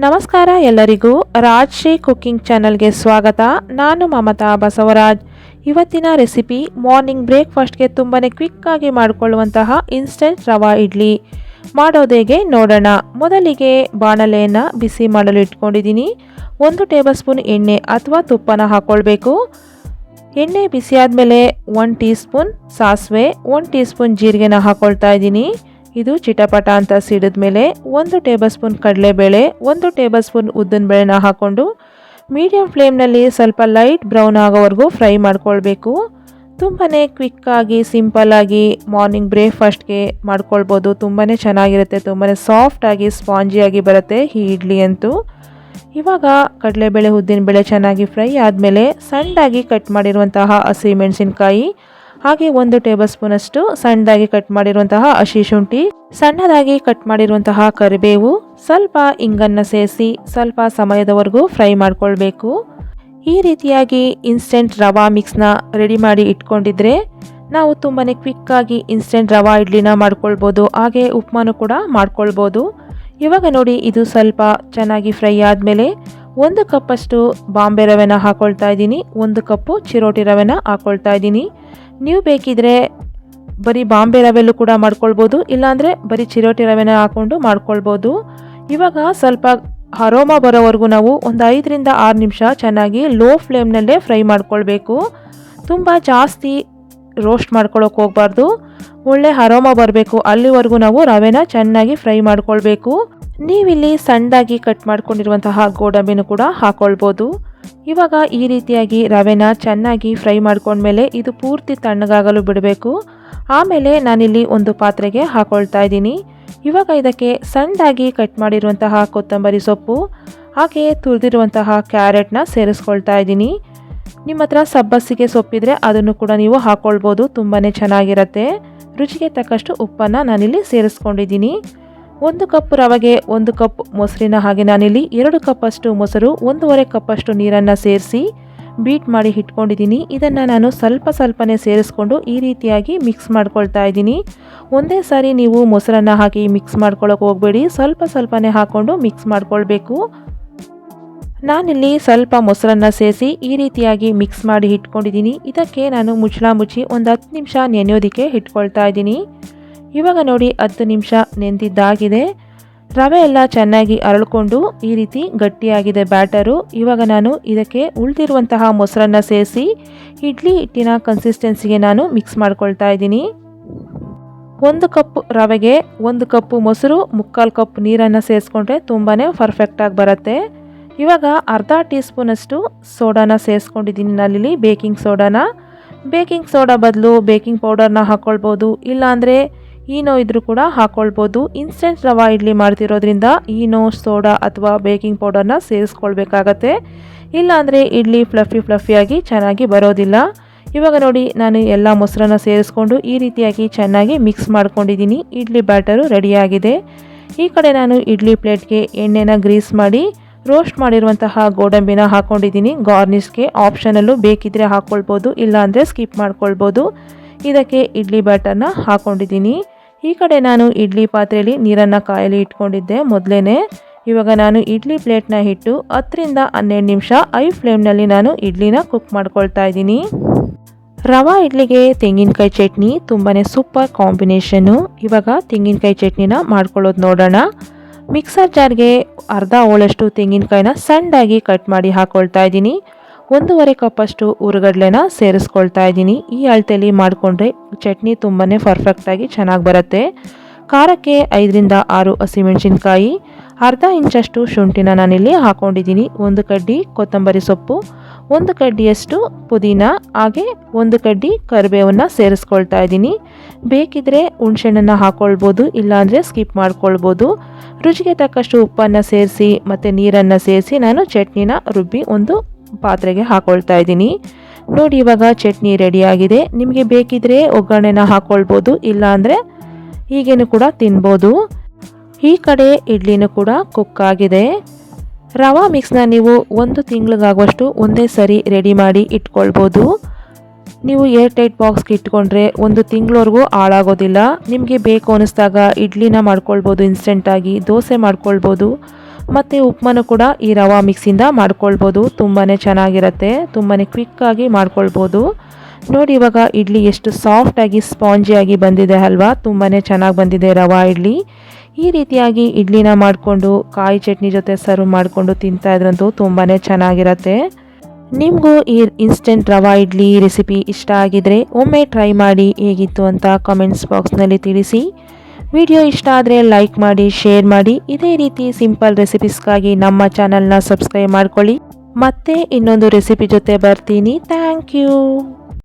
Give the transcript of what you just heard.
ನಮಸ್ಕಾರ ಎಲ್ಲರಿಗೂ ರಾಜ್ಶ್ರೀ ಕುಕ್ಕಿಂಗ್ ಚಾನಲ್ಗೆ ಸ್ವಾಗತ. ನಾನು ಮಮತಾ ಬಸವರಾಜ್. ಇವತ್ತಿನ ರೆಸಿಪಿ ಮಾರ್ನಿಂಗ್ ಬ್ರೇಕ್ಫಾಸ್ಟ್ಗೆ ತುಂಬಾ ಕ್ವಿಕ್ಕಾಗಿ ಮಾಡಿಕೊಳ್ಳುವಂತಹ ಇನ್ಸ್ಟೆಂಟ್ ರವಾ ಇಡ್ಲಿ. ಮಾಡೋದೇಗೆ ನೋಡೋಣ. ಮೊದಲಿಗೆ ಬಾಣಲೆಯನ್ನು ಬಿಸಿ ಮಾಡಲು ಇಟ್ಕೊಂಡಿದ್ದೀನಿ. ಒಂದು ಟೇಬಲ್ ಸ್ಪೂನ್ ಎಣ್ಣೆ ಅಥವಾ ತುಪ್ಪನ ಹಾಕ್ಕೊಳ್ಬೇಕು ಎಣ್ಣೆ ಬಿಸಿ ಆದಮೇಲೆ ಒನ್ ಟೀ ಸ್ಪೂನ್ ಸಾಸಿವೆ ಒನ್ ಟೀ ಸ್ಪೂನ್ ಜೀರಿಗೆನ ಹಾಕ್ಕೊಳ್ತಾ ಇದ್ದೀನಿ. ಇದು ಚಿಟಪಟ ಅಂತ ಸಿಡಿದ ಮೇಲೆ ಒಂದು ಟೇಬಲ್ ಸ್ಪೂನ್ ಕಡಲೆಬೇಳೆ, ಒಂದು ಟೇಬಲ್ ಸ್ಪೂನ್ ಉದ್ದಿನ ಬೇಳೆನ ಹಾಕ್ಕೊಂಡು ಮೀಡಿಯಂ ಫ್ಲೇಮ್ನಲ್ಲಿ ಸ್ವಲ್ಪ ಲೈಟ್ ಬ್ರೌನ್ ಆಗೋವರೆಗೂ ಫ್ರೈ ಮಾಡ್ಕೊಳ್ಬೇಕು. ತುಂಬಾ ಕ್ವಿಕ್ಕಾಗಿ ಸಿಂಪಲ್ಲಾಗಿ ಮಾರ್ನಿಂಗ್ ಬ್ರೇಕ್ಫಾಸ್ಟ್ಗೆ ಮಾಡ್ಕೊಳ್ಬೋದು. ತುಂಬಾ ಚೆನ್ನಾಗಿರುತ್ತೆ ತುಂಬಾ ಸಾಫ್ಟಾಗಿ ಸ್ಪಾಂಜಿಯಾಗಿ ಬರುತ್ತೆ ಈ ಇಡ್ಲಿ ಅಂತೂ. ಇವಾಗ ಕಡಲೆಬೇಳೆ ಉದ್ದಿನಬೇಳೆ ಚೆನ್ನಾಗಿ ಫ್ರೈ ಆದಮೇಲೆ ಸಣ್ಣದಾಗಿ ಕಟ್ ಮಾಡಿರುವಂತಹ ಹಸಿಮೆಣಸಿನ್ಕಾಯಿ ಹಾಗೆ ಒಂದು ಟೇಬಲ್ ಸ್ಪೂನಷ್ಟು ಸಣ್ಣದಾಗಿ ಕಟ್ ಮಾಡಿರುವಂತಹ ಹಸಿ ಶುಂಠಿ, ಸಣ್ಣದಾಗಿ ಕಟ್ ಮಾಡಿರುವಂತಹ ಕರಿಬೇವು, ಸ್ವಲ್ಪ ಇಂಗನ್ನು ಸೇರಿಸಿ ಸ್ವಲ್ಪ ಸಮಯದವರೆಗೂ ಫ್ರೈ ಮಾಡಿಕೊಳ್ಬೇಕು. ಈ ರೀತಿಯಾಗಿ ಇನ್ಸ್ಟೆಂಟ್ ರವಾ ಮಿಕ್ಸ್ನ ರೆಡಿ ಮಾಡಿ ಇಟ್ಕೊಂಡಿದ್ರೆ ನಾವು ತುಂಬಾ ಕ್ವಿಕ್ಕಾಗಿ ಇನ್ಸ್ಟೆಂಟ್ ರವಾ ಇಡ್ಲಿನ ಮಾಡ್ಕೊಳ್ಬೋದು, ಹಾಗೆ ಉಪ್ಮಾನು ಕೂಡ ಮಾಡ್ಕೊಳ್ಬೋದು. ಇವಾಗ ನೋಡಿ, ಇದು ಸ್ವಲ್ಪ ಚೆನ್ನಾಗಿ ಫ್ರೈ ಆದಮೇಲೆ ಒಂದು ಕಪ್ಪಷ್ಟು ಬಾಂಬೆ ರವೆನ ಹಾಕೊಳ್ತಾ ಇದ್ದೀನಿ, ಒಂದು ಕಪ್ಪು ಚಿರೋಟಿ ರವೆನ ಹಾಕೊಳ್ತಾ ಇದ್ದೀನಿ. ನೀವು ಬೇಕಿದ್ರೆ ಬರೀ ಬಾಂಬೆ ರವೆಲ್ಲೂ ಕೂಡ ಮಾಡ್ಕೊಳ್ಬೋದು, ಇಲ್ಲಾಂದರೆ ಬರೀ ಚಿರೋಟಿ ರವೆನ ಹಾಕ್ಕೊಂಡು ಮಾಡ್ಕೊಳ್ಬೋದು. ಇವಾಗ ಸ್ವಲ್ಪ ಹರೋಮ ಬರೋವರೆಗೂ ನಾವು ಒಂದು ಐದರಿಂದ ಆರು ನಿಮಿಷ ಚೆನ್ನಾಗಿ ಲೋ ಫ್ಲೇಮ್ನಲ್ಲೇ ಫ್ರೈ ಮಾಡ್ಕೊಳ್ಬೇಕು. ತುಂಬ ಜಾಸ್ತಿ ರೋಸ್ಟ್ ಮಾಡ್ಕೊಳ್ಳೋಕೆ ಹೋಗಬಾರ್ದು. ಒಳ್ಳೆ ಹರೋಮ ಬರಬೇಕು, ಅಲ್ಲಿವರೆಗೂ ನಾವು ರವೆನ ಚೆನ್ನಾಗಿ ಫ್ರೈ ಮಾಡ್ಕೊಳ್ಬೇಕು. ನೀವಿಲ್ಲಿ ಸಣ್ಣದಾಗಿ ಕಟ್ ಮಾಡ್ಕೊಂಡಿರುವಂತಹ ಗೋಡಂಬಿನೂ ಕೂಡ ಹಾಕ್ಕೊಳ್ಬೋದು ಇವಾಗ ಈ ರೀತಿಯಾಗಿ ರವೆನ ಚೆನ್ನಾಗಿ ಫ್ರೈ ಮಾಡ್ಕೊಂಡ್ಮೇಲೆ ಇದು ಪೂರ್ತಿ ತಣ್ಣಗಾಗಲು ಬಿಡಬೇಕು. ಆಮೇಲೆ ನಾನಿಲ್ಲಿ ಒಂದು ಪಾತ್ರೆಗೆ ಹಾಕೊಳ್ತಾ ಇದ್ದೀನಿ. ಇವಾಗ ಇದಕ್ಕೆ ಸಣ್ಣದಾಗಿ ಕಟ್ ಮಾಡಿರುವಂತಹ ಕೊತ್ತಂಬರಿ ಸೊಪ್ಪು, ಹಾಗೆ ತುರಿದಿರುವಂತಹ ಕ್ಯಾರೆಟ್ನ ಸೇರಿಸ್ಕೊಳ್ತಾ ಇದ್ದೀನಿ. ನಿಮ್ಮ ಹತ್ರ ಸಬ್ಬಸಿಗೆ ಸೊಪ್ಪಿದ್ರೆ ಅದನ್ನು ಕೂಡ ನೀವು ಹಾಕ್ಕೊಳ್ಬೋದು ತುಂಬಾ ಚೆನ್ನಾಗಿರುತ್ತೆ. ರುಚಿಗೆ ತಕ್ಕಷ್ಟು ಉಪ್ಪನ್ನು ನಾನಿಲ್ಲಿ ಸೇರಿಸ್ಕೊಂಡಿದ್ದೀನಿ. ಒಂದು ಕಪ್ ರವೆಗೆ ಒಂದು ಕಪ್ ಮೊಸರಿನ ಹಾಗೆ ನಾನಿಲ್ಲಿ ಎರಡು ಕಪ್ಪಷ್ಟು ಮೊಸರು, ಒಂದೂವರೆ ಕಪ್ಪಷ್ಟು ನೀರನ್ನು ಸೇರಿಸಿ ಬೀಟ್ ಮಾಡಿ ಇಟ್ಕೊಂಡಿದ್ದೀನಿ. ಇದನ್ನು ನಾನು ಸ್ವಲ್ಪ ಸ್ವಲ್ಪನೇ ಸೇರಿಸ್ಕೊಂಡು ಈ ರೀತಿಯಾಗಿ ಮಿಕ್ಸ್ ಮಾಡ್ಕೊಳ್ತಾ ಇದ್ದೀನಿ. ಒಂದೇ ಸಾರಿ ನೀವು ಮೊಸರನ್ನು ಹಾಕಿ ಮಿಕ್ಸ್ ಮಾಡ್ಕೊಳ್ಳೋಕೆ ಹೋಗಬೇಡಿ. ಸ್ವಲ್ಪ ಸ್ವಲ್ಪನೇ ಹಾಕ್ಕೊಂಡು ಮಿಕ್ಸ್ ಮಾಡ್ಕೊಳ್ಬೇಕು. ನಾನಿಲ್ಲಿ ಸ್ವಲ್ಪ ಮೊಸರನ್ನು ಸೇರಿಸಿ ಈ ರೀತಿಯಾಗಿ ಮಿಕ್ಸ್ ಮಾಡಿ ಇಟ್ಕೊಂಡಿದ್ದೀನಿ. ಇದಕ್ಕೆ ನಾನು ಮುಚ್ಚಳ ಮುಚ್ಚಿ ಒಂದು ಹತ್ತು ನಿಮಿಷ ನೆನೆಯೋದಕ್ಕೆ ಇಟ್ಕೊಳ್ತಾ ಇದ್ದೀನಿ. ಇವಾಗ ನೋಡಿ ಹತ್ತು ನಿಮಿಷ ನೆಂದಿದ್ದಾಗಿದೆ. ರವೆ ಎಲ್ಲ ಚೆನ್ನಾಗಿ ಅರಳ್ಕೊಂಡು ಈ ರೀತಿ ಗಟ್ಟಿಯಾಗಿದೆ ಬ್ಯಾಟರು. ಇವಾಗ ನಾನು ಇದಕ್ಕೆ ಉಳಿದಿರುವಂತಹ ಮೊಸರನ್ನು ಸೇರಿಸಿ ಇಡ್ಲಿ ಹಿಟ್ಟಿನ ಕನ್ಸಿಸ್ಟೆನ್ಸಿಗೆ ನಾನು ಮಿಕ್ಸ್ ಮಾಡ್ಕೊಳ್ತಾ ಇದ್ದೀನಿ. ಒಂದು ಕಪ್ ರವೆಗೆ ಒಂದು ಕಪ್ಪು ಮೊಸರು, ಮುಕ್ಕಾಲು ಕಪ್ ನೀರನ್ನು ಸೇರಿಸ್ಕೊಂಡ್ರೆ ತುಂಬಾ ಪರ್ಫೆಕ್ಟಾಗಿ ಬರುತ್ತೆ. ಇವಾಗ ಅರ್ಧ ಟೀ ಸ್ಪೂನಷ್ಟು ಸೋಡಾನ ಸೇರಿಸ್ಕೊಂಡಿದ್ದೀನಿ ನಾನಿಲ್ಲಿ ಬೇಕಿಂಗ್ ಸೋಡಾನ. ಬೇಕಿಂಗ್ ಸೋಡಾ ಬದಲು ಬೇಕಿಂಗ್ ಪೌಡರ್ನ ಹಾಕ್ಕೊಳ್ಬೋದು ಇಲ್ಲಾಂದರೆ ಈನೋ ಇದ್ರೂ ಕೂಡ ಹಾಕ್ಕೊಳ್ಬೋದು ಇನ್ಸ್ಟೆಂಟ್ ರವಾ ಇಡ್ಲಿ ಮಾಡ್ತಿರೋದ್ರಿಂದ ಈನೋ ಸೋಡಾ ಅಥವಾ ಬೇಕಿಂಗ್ ಪೌಡರ್ನ ಸೇರಿಸ್ಕೊಳ್ಬೇಕಾಗತ್ತೆ. ಇಲ್ಲಾಂದರೆ ಇಡ್ಲಿ ಫ್ಲಫಿ ಫ್ಲಫಿಯಾಗಿ ಚೆನ್ನಾಗಿ ಬರೋದಿಲ್ಲ. ಇವಾಗ ನೋಡಿ, ನಾನು ಎಲ್ಲ ಮೊಸರನ್ನ ಸೇರಿಸ್ಕೊಂಡು ಈ ರೀತಿಯಾಗಿ ಚೆನ್ನಾಗಿ ಮಿಕ್ಸ್ ಮಾಡ್ಕೊಂಡಿದ್ದೀನಿ. ಇಡ್ಲಿ ಬ್ಯಾಟರು ರೆಡಿಯಾಗಿದೆ. ಈ ಕಡೆ ನಾನು ಇಡ್ಲಿ ಪ್ಲೇಟ್ಗೆ ಎಣ್ಣೆನ ಗ್ರೀಸ್ ಮಾಡಿ, ರೋಸ್ಟ್ ಮಾಡಿರುವಂತಹ ಗೋಡಂಬಿನ ಹಾಕ್ಕೊಂಡಿದ್ದೀನಿ ಗಾರ್ನಿಷ್ಗೆ ಆಪ್ಷನಲ್ಲೂ ಬೇಕಿದ್ರೆ ಹಾಕ್ಕೊಳ್ಬೋದು ಇಲ್ಲಾಂದರೆ ಸ್ಕಿಪ್ ಮಾಡ್ಕೊಳ್ಬೋದು. ಇದಕ್ಕೆ ಇಡ್ಲಿ ಬ್ಯಾಟರ್ನ ಹಾಕ್ಕೊಂಡಿದ್ದೀನಿ ಈ ಕಡೆ ನಾನು ಇಡ್ಲಿ ಪಾತ್ರೆಯಲ್ಲಿ ನೀರನ್ನು ಕಾಯಲಿ ಇಟ್ಕೊಂಡಿದ್ದೆ ಮೊದಲೇ ಇವಾಗ ನಾನು ಇಡ್ಲಿ ಪ್ಲೇಟ್ನ ಇಟ್ಟು ಹತ್ತರಿಂದ ಹನ್ನೆರಡು ನಿಮಿಷ ಐ ಫ್ಲೇಮ್ನಲ್ಲಿ ನಾನು ಇಡ್ಲಿನ ಕುಕ್ ಮಾಡ್ಕೊಳ್ತಾ ಇದ್ದೀನಿ. ರವಾ ಇಡ್ಲಿಗೆ ತೆಂಗಿನಕಾಯಿ ಚಟ್ನಿ ತುಂಬಾ ಸೂಪರ್ ಕಾಂಬಿನೇಷನ್ನು ಇವಾಗ ತೆಂಗಿನಕಾಯಿ ಚಟ್ನಿನ ಮಾಡ್ಕೊಳ್ಳೋದು ನೋಡೋಣ. ಮಿಕ್ಸರ್ ಜಾರ್ಗೆ ಅರ್ಧ ಓಳಷ್ಟು ತೆಂಗಿನಕಾಯಿನ ಸಣ್ಣದಾಗಿ ಕಟ್ ಮಾಡಿ ಹಾಕ್ಕೊಳ್ತಾ ಇದ್ದೀನಿ. ಒಂದೂವರೆ ಕಪ್ಪಷ್ಟು ಊರುಗಡ್ಲೆನ ಸೇರಿಸ್ಕೊಳ್ತಾ ಇದ್ದೀನಿ. ಈ ಅಳತೆಯಲ್ಲಿ ಮಾಡಿಕೊಂಡ್ರೆ ಚಟ್ನಿ ತುಂಬಾ ಪರ್ಫೆಕ್ಟಾಗಿ ಚೆನ್ನಾಗಿ ಬರುತ್ತೆ. ಖಾರಕ್ಕೆ ಐದರಿಂದ ಆರು ಹಸಿಮೆಣಸಿನ್ಕಾಯಿ, ಅರ್ಧ ಇಂಚಷ್ಟು ಶುಂಠಿನ ನಾನಿಲ್ಲಿ ಹಾಕ್ಕೊಂಡಿದ್ದೀನಿ ಒಂದು ಕಡ್ಡಿ ಕೊತ್ತಂಬರಿ ಸೊಪ್ಪು, ಒಂದು ಕಡ್ಡಿಯಷ್ಟು ಪುದೀನ, ಹಾಗೆ ಒಂದು ಕಡ್ಡಿ ಕರಿಬೇವನ್ನು ಸೇರಿಸ್ಕೊಳ್ತಾ ಇದ್ದೀನಿ. ಬೇಕಿದ್ರೆ ಹುಣ್ಸೆಹಣ್ಣನ್ನು ಹಾಕ್ಕೊಳ್ಬೋದು ಇಲ್ಲಾಂದರೆ ಸ್ಕಿಪ್ ಮಾಡ್ಕೊಳ್ಬೋದು. ರುಚಿಗೆ ತಕ್ಕಷ್ಟು ಉಪ್ಪನ್ನು ಸೇರಿಸಿ ಮತ್ತು ನೀರನ್ನು ಸೇರಿಸಿ ನಾನು ಚಟ್ನಿನ ರುಬ್ಬಿ ಒಂದು ಪಾತ್ರೆಗೆ ಹಾಕೊಳ್ತಾ ಇದ್ದೀನಿ. ನೋಡಿ, ಇವಾಗ ಚಟ್ನಿ ರೆಡಿಯಾಗಿದೆ ನಿಮಗೆ ಬೇಕಿದ್ರೆ ಒಗ್ಗರಣೆನ ಹಾಕ್ಕೊಳ್ಬೋದು ಇಲ್ಲಾಂದರೆ ಹೀಗೇನು ಕೂಡ ತಿನ್ಬೋದು. ಈ ಕಡೆ ಇಡ್ಲಿನೂ ಕೂಡ ಕುಕ್ ಆಗಿದೆ. ರವಾ ಮಿಕ್ಸ್ನ ನೀವು ಒಂದು ತಿಂಗಳಿಗಾಗುವಷ್ಟು ಒಂದೇ ಸರಿ ರೆಡಿ ಮಾಡಿ ಇಟ್ಕೊಳ್ಬೋದು. ನೀವು ಏರ್ ಟೈಟ್ ಬಾಕ್ಸ್ಗೆ ಇಟ್ಕೊಂಡ್ರೆ ಒಂದು ತಿಂಗಳವರೆಗೂ ಹಾಳಾಗೋದಿಲ್ಲ. ನಿಮಗೆ ಬೇಕು ಅನ್ನಿಸ್ದಾಗ ಇಡ್ಲಿನ ಮಾಡ್ಕೊಳ್ಬೋದು ಇನ್ಸ್ಟೆಂಟಾಗಿ ದೋಸೆ ಮಾಡ್ಕೊಳ್ಬೋದು. ಮತ್ತು ಉಪ್ಮಾನು ಕೂಡ ಈ ರವಾ ಮಿಕ್ಸಿಂದ ಮಾಡ್ಕೊಳ್ಬೋದು. ತುಂಬಾ ಚೆನ್ನಾಗಿರುತ್ತೆ. ತುಂಬಾ ಕ್ವಿಕ್ಕಾಗಿ ಮಾಡ್ಕೊಳ್ಬೋದು. ನೋಡಿ ಇವಾಗ ಇಡ್ಲಿ ಎಷ್ಟು ಸಾಫ್ಟಾಗಿ ಸ್ಪಾಂಜಿಯಾಗಿ ಬಂದಿದೆ ಅಲ್ವಾ? ತುಂಬಾ ಚೆನ್ನಾಗಿ ಬಂದಿದೆ ರವಾ ಇಡ್ಲಿ. ಈ ರೀತಿಯಾಗಿ ಇಡ್ಲಿನ ಮಾಡಿಕೊಂಡು, ಕಾಯಿ ಚಟ್ನಿ ಜೊತೆ ಸರ್ವ್ ಮಾಡಿಕೊಂಡು ತಿಂತಾ ಇದ್ರಂತೂ ತುಂಬಾ ಚೆನ್ನಾಗಿರತ್ತೆ. ನಿಮಗೂ ಈ ಇನ್ಸ್ಟೆಂಟ್ ರವಾ ಇಡ್ಲಿ ರೆಸಿಪಿ ಇಷ್ಟ ಆಗಿದ್ರೆ ಒಮ್ಮೆ ಟ್ರೈ ಮಾಡಿ ಹೇಗಿತ್ತು ಅಂತ ಕಾಮೆಂಟ್ಸ್ ಬಾಕ್ಸ್ನಲ್ಲಿ ತಿಳಿಸಿ. ವಿಡಿಯೋ ಇಷ್ಟ ಆದರೆ ಲೈಕ್ ಮಾಡಿ, ಶೇರ್ ಮಾಡಿ. ಇದೇ ರೀತಿ ಸಿಂಪಲ್ ರೆಸಿಪೀಸ್ಗಾಗಿ ನಮ್ಮ ಚಾನಲ್ನ ಸಬ್ಸ್ಕ್ರೈಬ್ ಮಾಡ್ಕೊಳ್ಳಿ. ಮತ್ತೆ ಇನ್ನೊಂದು ರೆಸಿಪಿ ಜೊತೆ ಬರ್ತೀನಿ. Thank you.